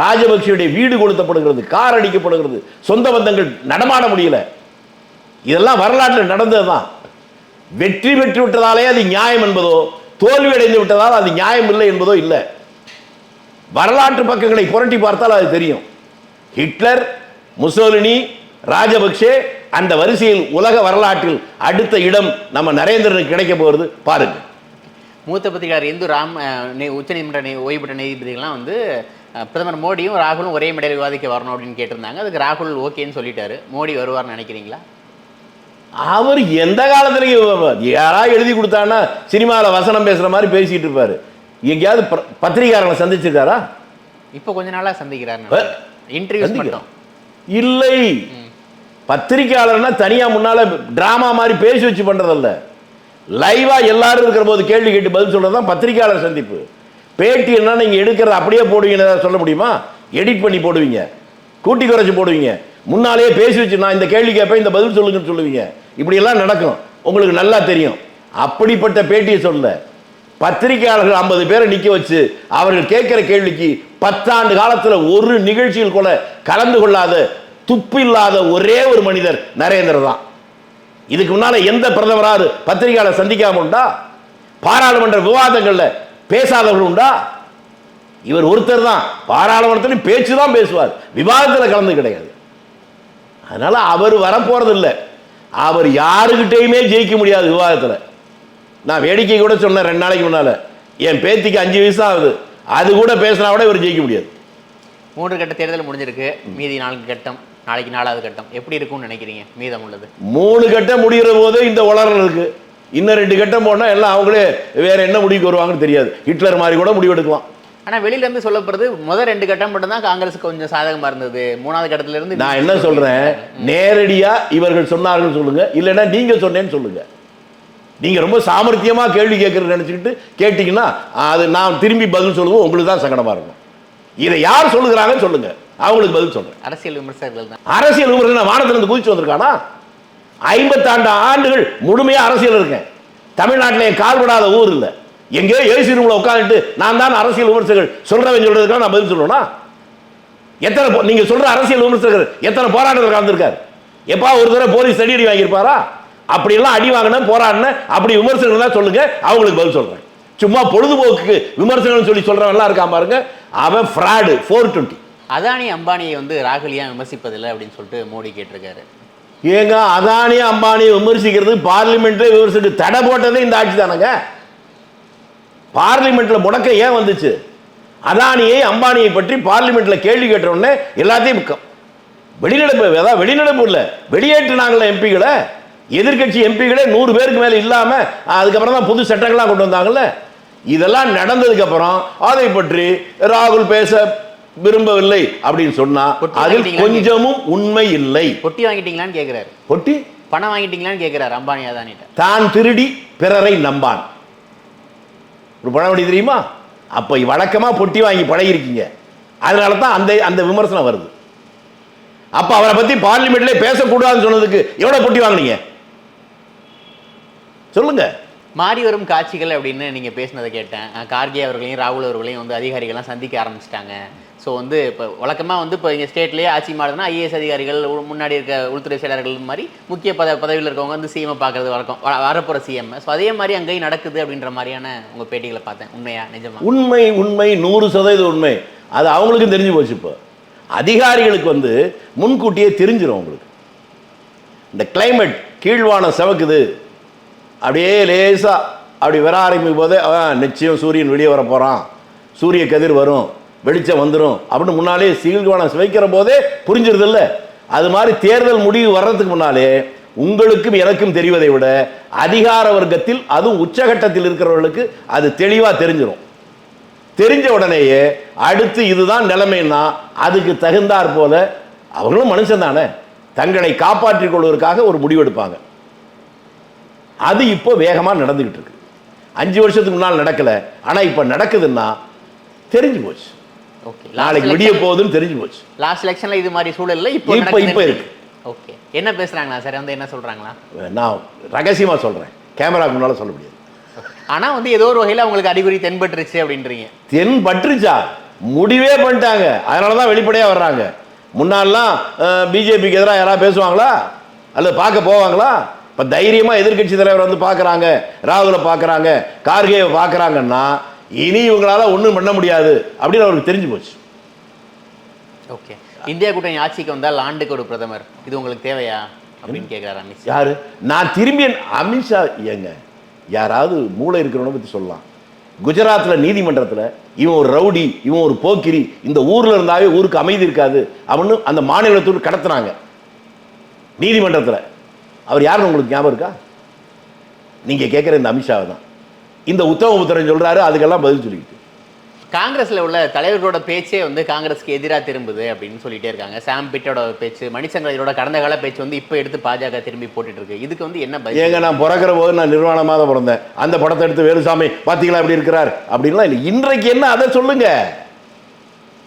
ராஜபக்சேயுடைய வீடு கொளுத்தப்படுகிறது கார் அடிக்கப்படுகிறது சொந்த பந்தங்கள் நடமாட முடியல. இதெல்லாம் வரலாற்றில் நடந்ததுதான். வெற்றி பெற்று விட்டதாலே அது நியாயம் என்பதோ தோல்வி அடைந்து விட்டதால் அது நியாயம் இல்லை என்பதோ இல்லை. வரலாற்று பக்கங்களை புரட்டி பார்த்தால் அது தெரியும். ஹிட்லர் முசோலினி ராஜபக்சே அந்த வரிசையில் உலக வரலாற்றில் அடுத்த இடம் நம்ம நரேந்திரனுக்கு கிடைக்க போகிறது. பாருங்க. மூத்த பத்திரிகையாளர் இந்து ராம் உச்சநீதிமன்ற ஓய்வு பெற்ற நீதிபதிகள்லாம் வந்து பிரதமர் மோடியும் ராகுலும் ஒரே மேடையில் விவாதிக்க வரணும் அப்படின்னு கேட்டிருந்தாங்க. அதுக்கு ராகுல் ஓகேன்னு சொல்லிட்டாரு. மோடி வருவார்னு நினைக்கிறீங்களா? அவர் எந்த காலத்துலையும் யாராவது எழுதி கொடுத்தான்னா சினிமாவில் வசனம் பேசுற மாதிரி பேசிட்டு இருப்பாரு. எங்கேயாவது ப- பத்திரிகையாளர்களை சந்திச்சிருக்காரா? இப்போ கொஞ்ச நாளா சந்திக்கிறாரு இன்டர்வியூஸ். மட்டும். இல்லை. பத்திரிக்கையாளர்னா தனியா முன்னால டிராமா மாதிரி பேசி வச்சு பண்றதல்ல. லைவா எல்லாரும் இருக்கிற போது கேள்வி கேட்டு பதில் சொல்றது தான் பத்திரிக்கையாளர் சந்திப்பு. பேட்டி என்ன நீங்க எடுக்கிறத அப்படியே போடுவீங்கன்னு சொல்ல முடியுமா? எடிட் பண்ணி போடுவீங்க. கூட்டி குறைச்சு போடுவீங்க. முன்னாலேயே பேசி வச்சு நான் இந்த கேள்வி கேட்பேன் இந்த பதில் சொல்லுங்கன்னு சொல்லுவீங்க. இப்படி எல்லாம் நடக்கும். உங்களுக்கு நல்லா தெரியும். அப்படிப்பட்ட பேட்டியை சொல்ல. பத்திரிகையாளர்கள் ஐம்பது பேரை நிற்க வச்சு அவர்கள் கேட்கிற கேள்விக்கு பத்தாண்டு காலத்தில் ஒரு நிகழ்ச்சியில் கூட கலந்து கொள்ளாத துப்பில்லாத ஒரே ஒரு மனிதர் நரேந்திர தான். இதுக்கு முன்னால் எந்த பிரதமராக பத்திரிகையாளர் சந்திக்காம உண்டா? பாராளுமன்ற விவாதங்களில் பேசாதவர்கள் உண்டா? இவர் ஒருத்தர் தான். பாராளுமன்றத்திலும் பேச்சு தான் பேசுவார். விவாதத்தில் கலந்து கிடையாது. அதனால் அவர் வரப்போறது அவர் யாருக்கிட்டையுமே ஜெயிக்க முடியாது விவாதத்தில். நான் வேடிக்கை கூட சொன்னேன் ரெண்டு நாளைக்கு முன்னால. என் பேத்திக்கு அஞ்சு வயசு ஆகுது. அது கூட பேசினா கூட இவர் ஜெயிக்க முடியாது. மூன்று கட்ட தேர்தல் முடிஞ்சிருக்கு. மீதி நான்கு கட்டம். நாளைக்கு நாலாவது கட்டம். எப்படி இருக்கும்னு நினைக்கிறீங்க? மீதம் உள்ளது. மூணு கட்டம் முடிகிற போதே இந்த உலகம் இருக்கு. இன்னும் ரெண்டு கட்டம் போனா எல்லாம் அவங்களே வேற என்ன முடிவுக்கு வருவாங்கன்னு தெரியாது. ஹிட்லர் மாதிரி கூட முடிவு எடுக்கலாம். ஆனா வெளியில இருந்து சொல்லப்படுறது முதல் ரெண்டு கட்டம் மட்டும் தான் காங்கிரஸுக்கு கொஞ்சம் சாதகமா இருந்தது. மூணாவது கட்டத்துல இருந்து நான் என்ன சொல்றேன்? நேரடியா இவர்கள் சொன்னார்கள் சொல்லுங்க. இல்லைன்னா நீங்க சொன்னேன்னு சொல்லுங்க. நீங்க ரொம்ப சாமர்த்தியமா கேள்வி கேட்கறது நினைச்சுக்கிட்டு கேட்டீங்கன்னா அது நான் திரும்பி பதில் சொல்லுவோம் உங்களுக்கு தான் சங்கடமா இருக்கும். இதை யார் சொல்லுகிறாங்கன்னு சொல்லுங்க. அவங்களுக்கு பதில் சொல்றேன். அரசியல் விமர்சகர்கள் தான். அரசியல் விமர்சனம் வானத்திலிருந்து குதிச்சு வந்திருக்கானா? ஐம்பத்தாண்டு ஆண்டுகள் முழுமையா அரசியல் இருக்கேன். தமிழ்நாட்டில் கால்படாத ஊர் இல்லை. எங்கேயோ ஏசி ரூம்ல உட்காந்துட்டு நான் தான் அரசியல் விமர்சகர்கள் சொல்றவன் சொல்றதுக்காக நான் பதில் சொல்லணும்னா எத்தனை போ- நீங்க சொல்ற அரசியல் விமர்சகர் எத்தனை போராட்டத்தில் கலந்துருக்காரு? எப்பா ஒரு தடவை போலீஸ் அடி வாங்கியிருப்பாரா? அப்படியெல்லாம் அடி வாங்கினேன் போராடினேன் அப்படி விமர்சகர்கள் தான் சொல்லுங்க அவங்களுக்கு பதில் சொல்றேன். சும்மா பொழுதுபோக்குக்கு விமர்சனம் சொல்லி சொல்றவன்லாம் இருக்கான் பாருங்க அவன் ஃப்ராடு ஃபோர் டுவெண்ட்டி அதானி அம்பானியை வந்து ராகுல் ஏன் விமர்சிப்பதில்லை அப்படின்னு சொல்லிட்டு மோடி கேட்டிருக்காரு. ஏங்க அதானி அம்பானி விமர்சிக்கிறது பார்லிமெண்ட்ல விமர்சிக்கு தடை போட்டதே இந்த ஆட்சி தானங்க? பார்லிமெண்ட்ல முடக்கம் ஏன் வந்துச்சு? அதானியை அம்பானியை பற்றி பார்லிமெண்ட்ல கேள்வி கேட்ட உடனே எல்லாத்தையும் வெளிநடப்பு அதாவது வெளிநடப்பு இல்ல வெளியேற்றினாங்களே எம்பிகளை எதிர்க்கட்சி எம்பிகளே நூறு பேருக்கு மேல இல்லாம அதுக்கப்புறம் தான் புது சட்டங்கள்லாம் கொண்டு வந்தாங்கல்ல? இதெல்லாம் நடந்ததுக்கு அப்புறம் அதை பற்றி ராகுல் பேச விரும்பவில்லை அப்படின்னு சொன்னா அதில்? கொஞ்சமும் உண்மை இல்லை. பொட்டி வாங்கிட்டீங்களான்னு கேட்குறாரு பொட்டி? பணம் வாங்கிட்டீங்களான்னு கேட்குறாரு அம்பானி அதானிட்ட. தான் திருடி பிறரை நம்பான். ஒரு பழமொழி தெரியுமா? அப்ப வழக்கமா பொட்டி வாங்கி பழகிருக்கீங்க அதனால தான் அந்த அந்த விமர்சனம் வருது. அப்ப அவரை பத்தி பார்லிமெண்ட்ல பேசக்கூடாதுன்னு சொன்னதுக்கு எவ்வளவு பொட்டி வாங்குனீங்க? சொல்லுங்க. மாறி வரும் காட்சிகள் அப்படின்னு நீங்க பேசினதை கேட்டேன். கார்கே அவர்களையும் ராகுல் அவர்களையும் வந்து அதிகாரிகள்லாம் சந்திக்க ஆரம்பிச்சிட்டாங்க. ஸோ வந்து இப்போ வழக்கமாக வந்து இப்போ இங்கே ஸ்டேட்லேயே ஆட்சி மாறுதுன்னா ஐஏஎஸ் அதிகாரிகள் முன்னாடி இருக்க உள்துறை செயலாளர்கள் மாதிரி முக்கிய பத பதவியில் இருக்கவங்க வந்து சிஎம் பார்க்கறது வழக்கம். வரப்போகிற சிஎம் ஸோ அதே மாதிரி அங்கேயும் நடக்குது அப்படின்ற மாதிரியான உங்கள் பேட்டிகளை பார்த்தேன். உண்மையா நிஜமா? உண்மை உண்மை நூறு சதவீதம் உண்மை. அது அவங்களுக்கும் தெரிஞ்சு போச்சு இப்போ. அதிகாரிகளுக்கு வந்து முன்கூட்டியே தெரிஞ்சிடும் அவங்களுக்கு. இந்த கிளைமேட் கீழ்வானம் செவக்குது. அப்படியே லேசாக அப்படி வர ஆரம்பிக்கும் போதே அவன் நிச்சயம் சூரியன் வெளியே வர போகிறான் சூரிய கதிர் வரும். வெளிச்சம் வந்துடும் அப்படின்னு முன்னாலே சீழ்வானம் சிவைக்கிற போதே புரிஞ்சிருதில்ல. அது மாதிரி தேர்தல் முடிவு வர்றதுக்கு முன்னாலே உங்களுக்கும் எனக்கும் தெரிவதை விட அதிகார வர்க்கத்தில் அதுவும் உச்சகட்டத்தில் இருக்கிறவர்களுக்கு அது தெளிவாக தெரிஞ்சிடும் தெரிஞ்ச உடனேயே அடுத்து இதுதான் நிலைமைன்னா அதுக்கு தகுந்தாற் போல அவங்களும் மனுஷன் தானே தங்களை காப்பாற்றிக் கொள்வதற்காக ஒரு முடிவெடுப்பாங்க. அது இப்போ வேகமா நடந்துகிட்டு இருக்கு. அஞ்சு வருஷத்துக்கு முன்னால் நடக்கல. ஆனா இப்ப நடக்குதுன்னா தெரிஞ்சு போச்சு. ஓகே. நாளைக்கு விடிய போகுதுன்னு தெரிஞ்சு போச்சு. லாஸ்ட் எலெக்ஷன்ல இது மாதிரி சூழல்ல இப்போ இப்ப- இப்ப இருக்கு. ஓகே. என்ன பேசுறாங்களா சார்? வந்து என்ன சொல்றாங்களா? நான் ரகசியமா சொல்றேன். கேமராக்கு முன்னால சொல்ல முடியாது. ஆனா வந்து ஏதோ ஒரு வகையில அவங்களுக்கு அறிகுறி தென்பட்டுருச்சு அப்படின்றீங்க. தென் பற்றுச்சா முடிவே பண்ணிட்டாங்க. அதனால தான் வெளிப்படையாக வர்றாங்க முன்னாடிலாம் பிஜேபிக்கு எதிராக யாராவது பேசுவாங்களா? அல்லது பார்க்க போவாங்களா? இப்போ தைரியமாக எதிர்க்கட்சி தலைவர் வந்து பார்க்குறாங்க ராகுலை பார்க்குறாங்க கார்கேவை பார்க்குறாங்கன்னா இனி இவங்களால ஒன்றும் பண்ண முடியாது அப்படின்னு அவருக்கு தெரிஞ்சு போச்சு. ஓகே. இந்தியா கூட்டணி ஆட்சிக்கு வந்தால் ஆண்டுக்கு ஒரு பிரதமர். இது உங்களுக்கு தேவையா? அப்படின்னு கேட்கிறாரு அமித் ஷா. யாரு? நான் திரும்பி அமித்ஷா ஏங்க யாராவது மூளை இருக்கிறவனை பற்றி சொல்லலாம். குஜராத்தில் நீதிமன்றத்தில் இவன் ஒரு ரவுடி இவன் ஒரு போக்கிரி இந்த ஊரில் இருந்தாவே ஊருக்கு அமைதி இருக்காது அப்படின்னு அந்த மாநிலத்தோடு கடத்துனாங்க. நீதிமன்றத்தில். அவர் யாருன்னு உங்களுக்கு ஞாபகம் இருக்கா? நீங்கள் கேட்குற இந்த அமித்ஷாவை தான். இந்த உத்தம புத்திரன் சொல்கிறாரு அதுக்கெல்லாம் பதில் சொல்லிக்கிட்டு. காங்கிரஸ்ல உள்ள தலைவர்களோட பேச்சே வந்து காங்கிரஸ்க்கு எதிராக திரும்புது அப்படின்னு சொல்லிட்டே இருக்காங்க. சாம் பிட்டோட பேச்சு மணிசங்கரோட கடந்த கால பேச்சு வந்து இப்போ எடுத்து பாஜக திரும்பி போட்டுட்டு இருக்கு. இதுக்கு வந்து என்ன பதில்? ஏங்க நான் பிறக்கிற போது நான் நிர்வாணமாக தான் பிறந்தேன். அந்த படத்தை எடுத்து வேலுசாமி பார்த்தீங்களா எப்படி இருக்கிறார்? அப்படின்லாம் இல்லை. இன்றைக்கு என்ன? அதை சொல்லுங்கள்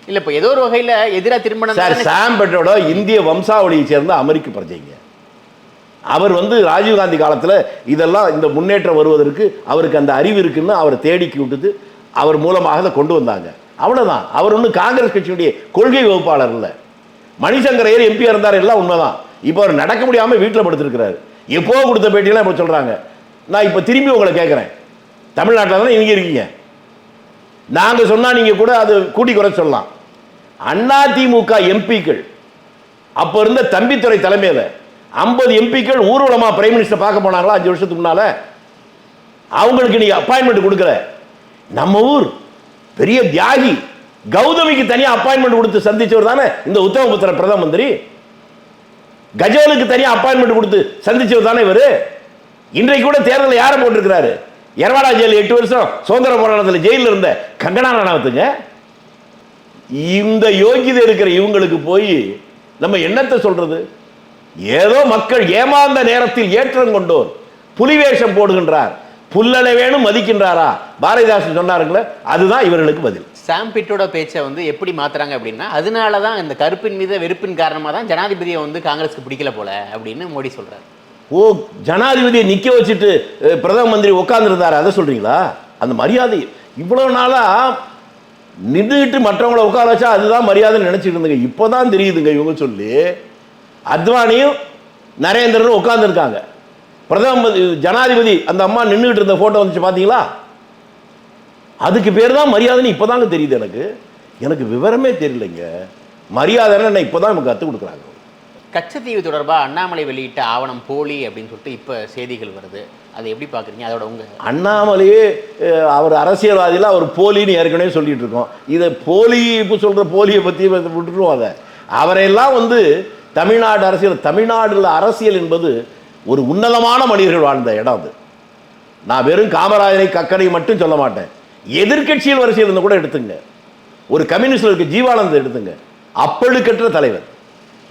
இல்ல இப்போ ஏதோ ஒரு வகையில எதிராக திருமணம் சார் சாம் பெட்டோட இந்திய வம்சாவளியை சேர்ந்த அமெரிக்க பிரஜைங்க. அவர் வந்து ராஜீவ்காந்தி காலத்தில் இதெல்லாம் இந்த முன்னேற்றம் வருவதற்கு அவருக்கு அந்த அறிவு இருக்குன்னு அவரை தேடிக்கி விட்டுது அவர் மூலமாக அதை கொண்டு வந்தாங்க. அவ்வளோதான் அவர் ஒன்றும் காங்கிரஸ் கட்சியுடைய கொள்கை வகுப்பாளர் இல்லை. மணிசங்கர் ஐயர் எம்பியாக இருந்தார் எல்லாம் உண்மைதான். இப்போ அவர் நடக்க முடியாமல் வீட்டில் படுத்திருக்கிறாரு. எப்போ கொடுத்த பேட்டியெல்லாம் இப்போ சொல்கிறாங்க நான் இப்போ திரும்பி உங்களை கேட்குறேன் தமிழ்நாட்டில் தானே இங்கே இருக்கீங்க. நாங்கள் சொன்னால் நீங்கள் கூட அது கூட்டி குறை சொல்லலாம். அண்ணா திமுக எம்பிக்கள் அப்போ இருந்த தம்பித்துறை தலைமையில் ஐம்பது எம்பிக்கள் ஊர்வலமாக பிரைம் மினிஸ்டர் பார்க்க போனாங்களா? அஞ்சு வருஷத்துக்கு முன்னால? அவங்களுக்கு நீ அப்பாயின்மெண்ட் கொடுக்கல. நம்ம ஊர் பெரிய தியாகி கௌதமிக்கு தனியாக அப்பாயின்மெண்ட் கொடுத்து சந்திச்சவர் தானே? இந்த உத்தமபுத்திர பிரதம மந்திரி. கஜோலுக்கு தனியாக அப்பாயின்மெண்ட் கொடுத்து சந்திச்சவர் தானே இவரு? இன்றைக்கு கூட தேர்தலில் யாரை போட்டிருக்கிறாரு? எரவாடா ஜெயில் எட்டு வருஷம் சுதந்திர போராட்டத்தில் ஜெயிலில் இருந்த கங்கனா ரணாவத்துங்க. இந்த யோகிதை இருக்கிற இவங்களுக்கு போய் நம்ம என்னத்தை சொல்றது? ஏதோ மக்கள் ஏமாந்த நேரத்தில் ஏற்றம் கொண்டோர். புலிவேஷம் போடுகின்றார். புல்லலை வேணும் மதிக்கின்றாரா? பாரதிதாசன் சொன்னாருங்களே அதுதான் இவர்களுக்கு பதில். சாம் பிட்டோட பேச்சை வந்து எப்படி மாத்துறாங்க அப்படின்னா அதனால தான் இந்த கருப்பின் மீது வெறுப்பின் காரணமாக தான் ஜனாதிபதியை வந்து காங்கிரஸ்க்கு பிடிக்கல போல அப்படின்னு மோடி சொல்றாரு. ஓ ஜனாதிபதியை நிக்க வச்சுட்டு பிரதம மந்திரி உட்கார்ந்துருந்தாரு. அதை சொல்றீங்களா? அந்த மரியாதை இவ்வளவு நாளா நின்றுட்டு மற்றவங்கள உட்கார வச்சா அதுதான் மரியாதை நினைச்சிட்டு இருந்தீங்க. இப்போதான் தெரியுதுங்க இவங்க சொல்லி. அத்வானியும் நரேந்திரனும் உட்கார்ந்துருக்காங்க. பிரதம ஜனாதிபதி அந்த அம்மா நின்றுட்டு இருந்த போட்டோ வந்துச்சு பாத்தீங்களா? அதுக்கு பேர் தான் மரியாதைன்னு இப்போதாங்க தெரியுது எனக்கு. எனக்கு விவரமே தெரியலைங்க. மரியாதைன்னு என்ன இப்போதான் நமக்கு கற்றுக் கொடுக்குறாங்க. கச்சத்தீவு தொடர்பாக அண்ணாமலை வெளியிட்ட ஆவணம் போலி அப்படின்னு சொல்லிட்டு இப்போ செய்திகள் வருது. அதை எப்படி பார்க்குறீங்க அதோட உங்க அண்ணாமலையே அவர் அரசியல்வாதியில் அவர் போலின்னு ஏற்கனவே சொல்லிட்டு இருக்கோம். இதை போலி இப்போ சொல்கிற போலியை பற்றி விட்டுருவோம் அதை. அவரையெல்லாம் வந்து தமிழ்நாடு அரசியல் தமிழ்நாடுல அரசியல் என்பது ஒரு உன்னதமான மனிதர்கள் வாழ்ந்த இடம் அது. நான் வெறும் காமராஜரை கக்கனை மட்டும் சொல்ல மாட்டேன். எதிர்க்கட்சியில் வரிசையில் இருந்து கூட எடுத்துங்க. ஒரு கம்யூனிஸ்டில் இருக்க ஜீவானந்த் எடுத்துங்க. அப்பழுக்கற்ற தலைவர்.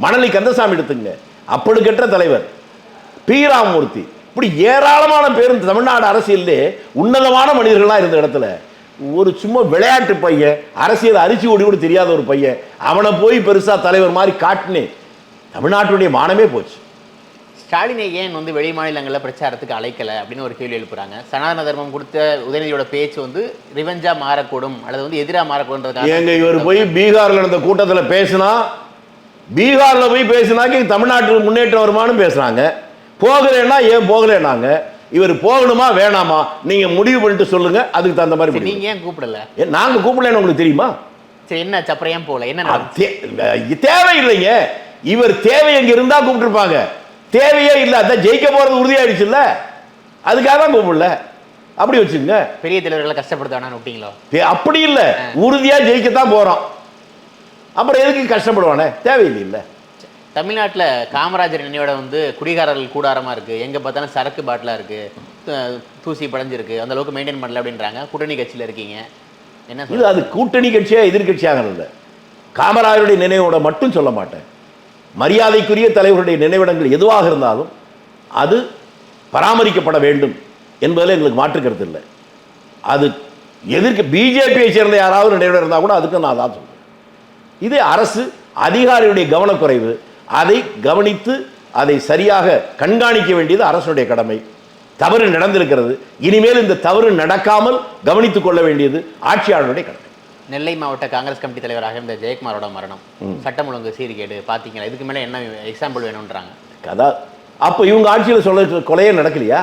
மணலி கந்தசாமி எடுத்துங்க. அப்பழுக்கற்ற தலைவர். பி. ராமமூர்த்தி. இப்படி ஏராளமான பேர் தமிழ்நாடு அரசியல்லே உன்னதமான மனிதர்களாக இருந்த இடத்துல. ஒரு சும்மா விளையாட்டு பையன் அரசியல் அரிசி ஓடி கூட தெரியாத ஒரு பையன் அவனை போய் பெருசாக தலைவர் மாதிரி காட்டினேன். தமிழ்நாட்டுடைய மானமே போச்சு. ஸ்டாலினை ஏன் வந்து வெளி மாநிலங்களில் பிரச்சாரத்துக்கு அழைக்கல அப்படின்னு ஒரு கேள்வி எழுப்புறாங்க. சனாதன தர்மம் கொடுத்த உதயநிதியோட பேச்சு வந்து ரிவெஞ்சா மாறக்கூடும் அல்லது வந்து எதிராக மாறக்கூடுன்றதுக்காக ஏங்க இவர் போய் பீகார்ல நடந்த கூட்டத்துல பேசினா பீகார்ல போய் பேசினாக்க தமிழ்நாட்டுக்கு முன்னேற்றம் வருமானு பேசுறாங்க. போகலைன்னா ஏன் போகலைன்னாங்க. இவர் போகணுமா வேணாமா நீங்க முடிவு பண்ணிட்டு சொல்லுங்க அதுக்கு தகுந்த மாதிரி சரி முடிவு. நீங்க ஏன் கூப்பிடல? ஏன் நாங்க கூப்பிடலன்னு உங்களுக்கு தெரியுமா? சரி என்ன ஏன் போகல? என்ன அது நடந்துச்சு? தே- தேவையில்லைங்க. இவர் தேவை எங்க இருந்தா கூப்பிட்டுருப்பாங்க. தேவையே இல்லை அதான் ஜெயிக்க போறது உறுதியாயிடுச்சுல்ல? அதுக்காக தான் கூப்பிடல. அப்படி வச்சுங்க பெரிய தலைவர்களை கஷ்டப்படுத்த வேணாம்னு விட்டீங்களோ? அப்படி இல்லை. உறுதியா ஜெயிக்கத்தான் போறோம். அப்புறம் எதுக்கு கஷ்டப்படுவானே? தேவையில்லை இல்லை. தமிழ்நாட்டில் காமராஜர் நினைவோட வந்து குடிகாரர்கள் கூடாரமா இருக்கு. எங்க பார்த்தாலும் சரக்கு பாட்டிலா இருக்கு. து- தூசி படைஞ்சிருக்கு. அந்த அளவுக்கு மெயின்டைன் பண்ணல அப்படின்றாங்க. கூட்டணி கட்சியில இருக்கீங்க. என்ன இது? அது கூட்டணி கட்சியா எதிர்கட்சியாக இல்லை. காமராஜருடைய நினைவோட மட்டும் சொல்ல மாட்டேன். மரியாதைக்குரிய தலைவருடைய நினைவிடங்கள் எதுவாக இருந்தாலும் அது பராமரிக்கப்பட வேண்டும் என்பதில் எங்களுக்கு மாற்று கருத்து இல்லை. அது எதிர்க்க பிஜேபியை சேர்ந்த யாராவது நினைவிடம் இருந்தால் கூட அதுக்கு நான் தான் சொல்கிறேன் இது அரசு அதிகாரியுடைய கவனக்குறைவு அதை கவனித்து அதை சரியாக கண்காணிக்க வேண்டியது அரசுடைய கடமை. தவறு நடந்திருக்கிறது. இனிமேல் இந்த தவறு நடக்காமல் கவனித்துக் கொள்ள வேண்டியது ஆட்சியாளருடைய கடமை. நெல்லை மாவட்ட காங்கிரஸ் கமிட்டி தலைவராக இருந்த ஜெயக்குமாரோட மரணம். சட்டம் ஒழுங்கு சீர்கேடு பாத்தீங்களா? இதுக்கு மேல என்ன எக்ஸாம்பிள் வேணும்ன்றாங்க? கதா. அப்போ இவங்க ஆட்சியில் சொல்ல கொலையே நடக்கலையா?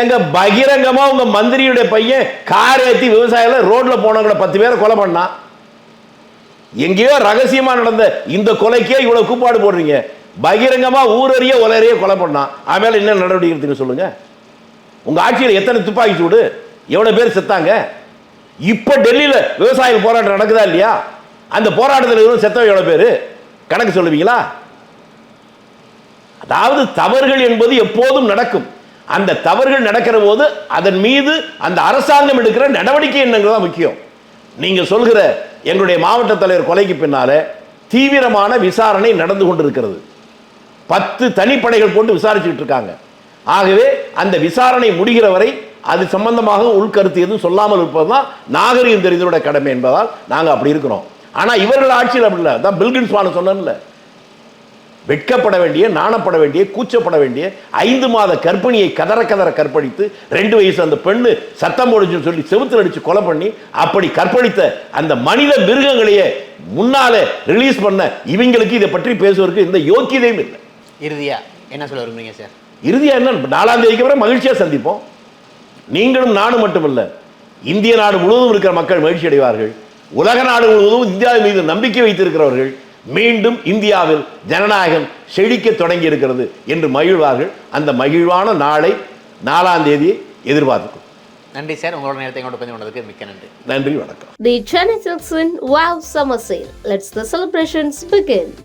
எங்க பகிரங்கமா உங்க மந்திரியுடைய பையன் கார் ஏத்தி விவசாயில ரோட்ல போனவங்கள பத்து பேரை கொலை பண்ணான் எங்கேயோ ரகசியமா நடந்த இந்த கொலைக்கே இவ்வளவு கூப்பாடு போடுறீங்க. பகிரங்கமா ஊரறிய உலரைய கொலை பண்ணான் ஆಮೇಲೆ என்ன நடவடிக்கை எடுத்தீங்க சொல்லுங்க. உங்க ஆட்சியில் எத்தனை துப்பாக்கி சூடு? எவ்வளவு பேர் செத்தாங்க? இப்போ டெல்லியில விவசாயிகள் போராட்டம் நடக்குதா இல்லையா? அந்த போராட்டத்தில் இருந்து செத்தவங்க எவ்வளோ பேர்? கணக்கு சொல்லுவீங்களா? அதாவது தவறுகள் என்பது எப்போதும் நடக்கும். அந்த தவறுகள் நடக்கிற போது அதன் மீது அந்த அரசாங்கம் எடுக்கிற நடவடிக்கை என்னங்கிறது தான் முக்கியம். நீங்க சொல்கிற எங்களுடைய மாவட்ட தலைவர் கொலைக்கு பின்னால தீவிரமான விசாரணை நடந்து கொண்டிருக்கிறது. பத்து தனிப்படைகள் போட்டு விசாரிச்சுக்கிட்டு இருக்காங்க. ஆகவே அந்த விசாரணை முடிகிற வரை அது சம்பந்தமாக உள்கருத்து எதுவும் சொல்லாமல் இருப்பதுதான் நாகரிகம் தெரிந்தவருடைய கடமை என்பதால் நாங்கள் அப்படி இருக்கிறோம். ஆனா இவர்கள் ஆட்சியில் அப்படி இல்லை. தான் பில்கின் சுவான சொன்னேன்ல. வெட்கப்பட வேண்டிய நாணப்பட வேண்டிய கூச்சப்பட வேண்டிய ஐந்து மாத கர்ப்பிணியை கதற கதற கற்பழித்து ரெண்டு வயசு அந்த பெண்ணு சத்தம் போடுச்சுன்னு சொல்லி செவுத்துல அடிச்சு கொலை பண்ணி அப்படி கற்பழித்த அந்த மனித மிருகங்களையே முன்னாலே ரிலீஸ் பண்ண இவங்களுக்கு இதை பற்றி பேசுவதற்கு எந்த யோக்கியதையும் இல்லை. இறுதியா என்ன சொல்ல விரும்புறீங்க சார்? இறுதியா என்ன? நாலாம் தேதிக்கு அப்புறம் மகிழ்ச்சியா சந்திப்போம். நீங்களும் நானும் மட்டுமல்ல இந்திய நாடு முழுவதும் இருக்கிற மக்கள் மகிழ்ச்சி அடைவார்கள். உலக நாடு முழுவதும் இந்தியா மீது நம்பிக்கை வைத்திருக்கிறவர்கள் மீண்டும் இந்தியாவில் ஜனநாயகம் செழிக்க தொடங்கி இருக்கிறது என்று மகிழ்வார்கள். அந்த மகிழ்வான நாளை நாலாம் தேதியை எதிர்பார்த்துக்கும் நன்றி சார். உங்களோட நேரத்தை எங்களோட பதிவு கொண்டதுக்கு மிக்க நன்றி. நன்றி வணக்கம். The Chennai Silks in Wow Summer Sale. Let's the celebrations begin.